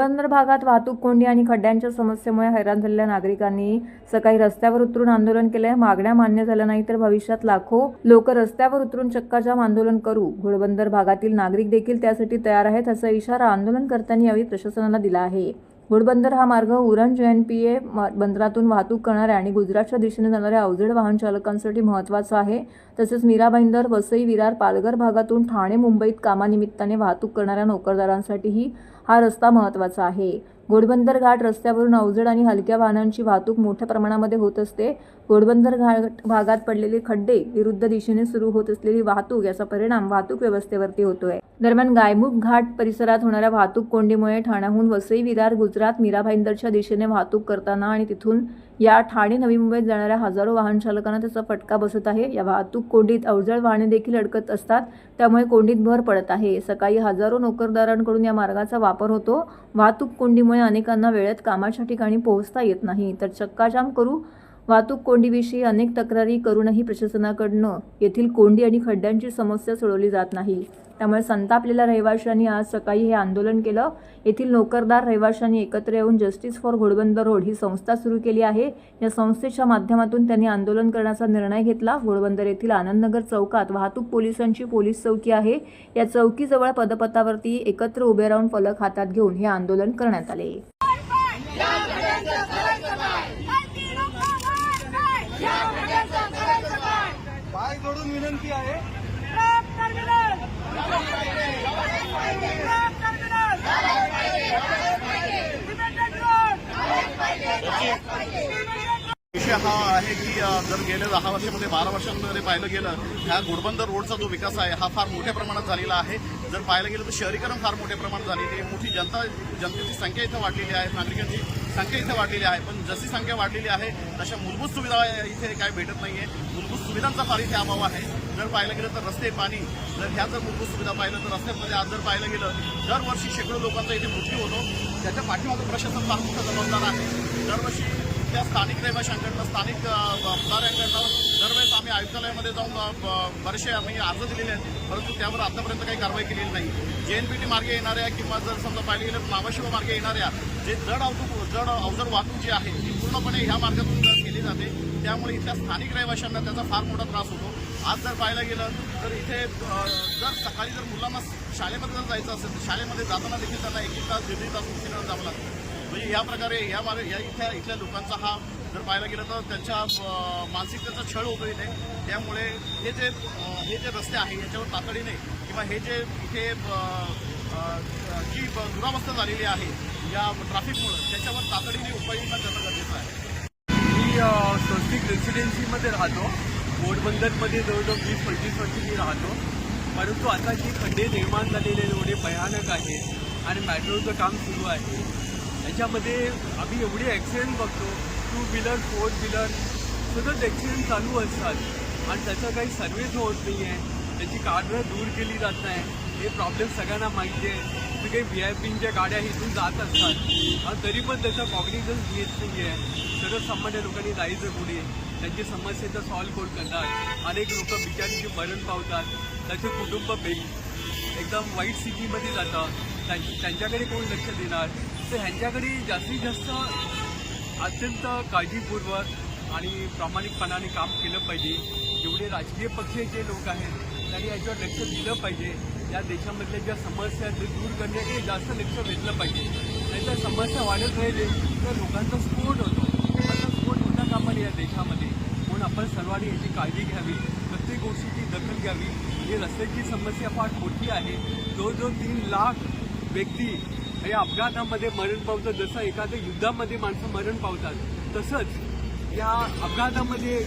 पोरबंदर भागात वाहतूक कोंडी आणि खड्ड्यांच्या समस्येमुळे हैराण झालेल्या नागरिकांनी सकाळी रस्त्यावर उतरून आंदोलन केलंय. मागण्या मान्य झाल्या नाही तर भविष्यात लाखो लोक रस्त्यावर उतरून चक्काजाम आंदोलन करू. घोडबंदर भागातील नागरिक देखील त्यासाठी तयार आहेत असा इशारा आंदोलनकर्त्यांनी यावेळी प्रशासनाला दिला आहे. घोडबंदर हा मार्ग उरण जेएनपीए बंदरातून वाहतूक करणाऱ्या आणि गुजरातच्या दिशेने जाणाऱ्या अवजड वाहन चालकांसाठी महत्त्वाचा आहे. तसेच मीरा भाईंदर वसई विरार पालघर भागातून ठाणे मुंबईत कामानिमित्ताने वाहतूक करणाऱ्या नोकरदारांसाठीही हा रस्ता महत्त्वाचा आहे. घोडबंदर घाट रस्त्यावरून अवजड आणि हलक्या वाहनांची वाहतूक मोठ्या प्रमाणामध्ये होत असते. घोडबंदर घाट भागात पडलेले खड्डे विरुद्ध दिशेने सुरू होत असलेली वाहतूक याचा परिणाम वाहतूक व्यवस्थेवरती होतोय. दरम्यान गायमुख घाट परिसरात होणाऱ्या वाहतूक कोंडीमुळे ठाण्याहून वसई विरार गुजरात मीराभाईंदरच्या दिशेने वाहतूक करताना आणि तिथून या ठाणे नवी मुंबईत जाणाऱ्या हजारो वाहन चालकांना त्याचा फटका बसत आहे. या वाहतूक कोंडीत अवजड वाहने देखील अडकत असतात. त्यामुळे कोंडीत भर पडत आहे. सकाळी हजारो नोकरदारांकडून या मार्गाचा वापर होतो. वाहतूक कोंडीमुळे अनेकांना वेळेत कामाच्या ठिकाणी पोहोचता येत नाही. तर चक्काजाम करू वाहतूक कोंडीविषयी अनेक तक्रारी करूनही प्रशासनाकडनं येथील कोंडी आणि खड्ड्यांची समस्या सोडवली जात नाही. त्यामुळे संतापलेल्या रहिवाशांनी आज सकाळी हे आंदोलन केलं. येथील नोकरदार रहिवाशांनी एकत्र येऊन जस्टिस फॉर घोडबंदर रोड ही संस्था सुरू केली आहे. या संस्थेच्या माध्यमातून त्यांनी आंदोलन करण्याचा निर्णय घेतला. घोडबंदर येथील आनंदनगर चौकात वाहतूक पोलिसांची पोलीस चौकी आहे. या चौकीजवळ पदपथावरती एकत्र उभे राहून फलक हातात घेऊन हे आंदोलन करण्यात आले. विनंती आहे. विषय हा आहे की जर गेल्या दहा वर्षामध्ये बारा वर्षांमध्ये पाहिलं गेलं ह्या घोडबंदर रोडचा जो विकास आहे हा फार मोठ्या प्रमाणात झालेला आहे. जर पाहायला गेलं तर शहरीकरण फार मोठ्या प्रमाणात झालेली आहे. मोठी जनता जनतेची संख्या इथं वाढलेली आहे नागरिकांची संख्या इथं वाढलेली आहे. पण जशी संख्या वाढलेली आहे तशा मूलभूत सुविधा इथे काय भेटत नाहीये. मूलभूत सुविधांचा फार इथे अभाव आहे. जर पाहिलं गेलं तर रस्ते पाणी जर ह्या जर मूलभूत सुविधा पाहिलं तर रस्त्यांमध्ये आज जर पाहिलं गेलं दरवर्षी शेकडो लोकांचा इथे मृत्यू होतो. त्याच्या पाठीमागं प्रशासन फार मोठं जबाबदार आहे. दरवर्षी त्या स्थानिक रहिवाशांकडनं स्थानिक पुढाऱ्यांकडनं दरवेळेस आम्ही आयुक्तालयामध्ये जाऊन ब- बरेचसे आम्ही अर्ज दिलेले आहेत. परंतु त्यावर आतापर्यंत काही कारवाई केलेली नाही. जे एन पी टी मार्गे येणाऱ्या किंवा जर समजा पाहिलं गेलं तर नावाशिवा मार्गे येणाऱ्या जे जड अवतूक जड अवजड वाहतूक जी आहे ती पूर्णपणे ह्या मार्गातून केली जाते. त्यामुळे इथल्या स्थानिक रहिवाशांना त्याचा फार मोठा त्रास होतो. आज जर पाहायला गेलं तर इथे जर सकाळी जर मुलांना शाळेमध्ये जर जायचं असेल तर शाळेमध्ये जाताना देखील त्यांना एक एक तास दीड दीड तास उशिरा जावं लागतं. म्हणजे या प्रकारे या मार्ग या इथल्या इथल्या लोकांचा हा जर पाहायला गेलं तर त्यांच्या मानसिकतेचा छळ होतो इथे. त्यामुळे हे जे हे जे रस्ते आहे याच्यावर तातडीने किंवा हे जे इथे जी दुरावस्था झालेली आहे या ट्रॅफिकमुळं त्याच्यावर तातडीने उपाययोजना करणं गरजेचं आहे. स्वस्तिक रेसिडेन्सीमध्ये राहतो. बोटबंदरमध्ये जवळजवळ वीस पंचवीस वर्ष मी राहतो. परंतु आता जे खड्डे निर्माण झालेले एवढे भयानक आहेत आणि मेट्रोचं काम सुरू आहे. याच्यामध्ये आम्ही एवढे ॲक्सिडेंट बघतो. टू व्हीलर फोर व्हीलर सतत ॲक्सिडेंट चालू असतात. आणि त्याचा काही सर्व्हिस होत नाही आहे त्याची कारणं दूर केली जात नाही. हे प्रॉब्लेम सगळ्यांना माहिती आहे. की काही व्ही आय पींच्या गाड्या इथून जात असतात. आणि तरी पण त्याचा कॉग्निझन्स घेत नाही आहे सर्वसामान्य लोकांनी जायचं कुणी त्यांची समस्येचं सॉल्व्ह कोण करणार? अनेक लोक बिचारीची मरण पावतात. त्याचे कुटुंब बे एकदम वाईट स्थितीमध्ये जातात त्यांची त्यांच्याकडे कोण लक्ष देणार? तर ह्यांच्याकडे जास्तीत जास्त अत्यंत काळजीपूर्वक आणि प्रामाणिकपणाने काम केलं पाहिजे. जेवढे राजकीय पक्ष जे लोक आहेत त्यांनी याच्यावर लक्ष दिलं पाहिजे. या देशामधल्या ज्या समस्या आहेत ते दूर करण्याकडे जास्त लक्ष वेधलं पाहिजे. नाहीतर समस्या वाढत राहिले तर लोकांचा स्फोट होतो. लोकांचा स्फोट होता कामा या देशामध्ये? म्हणून आपण सर्वांनी याची काळजी घ्यावी प्रत्येक गोष्टीची दखल घ्यावी. ही रस्त्याची समस्या फार मोठी आहे. जवळजवळ तीन लाख व्यक्ती या अपघातामध्ये मरण पावतात. जसं एखाद्या युद्धामध्ये माणसं मरण पावतात तसंच या अपघातामध्ये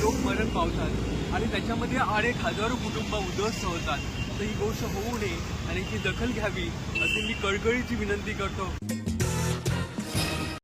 लोक मरण पावतात. आणि त्याच्यामध्ये अनेक हजारो कुटुंब उद्ध्वस्त होतात. तर ही गोष्ट होऊ नये आणि ती दखल घ्यावी असे मी कळकळीची विनंती करतो.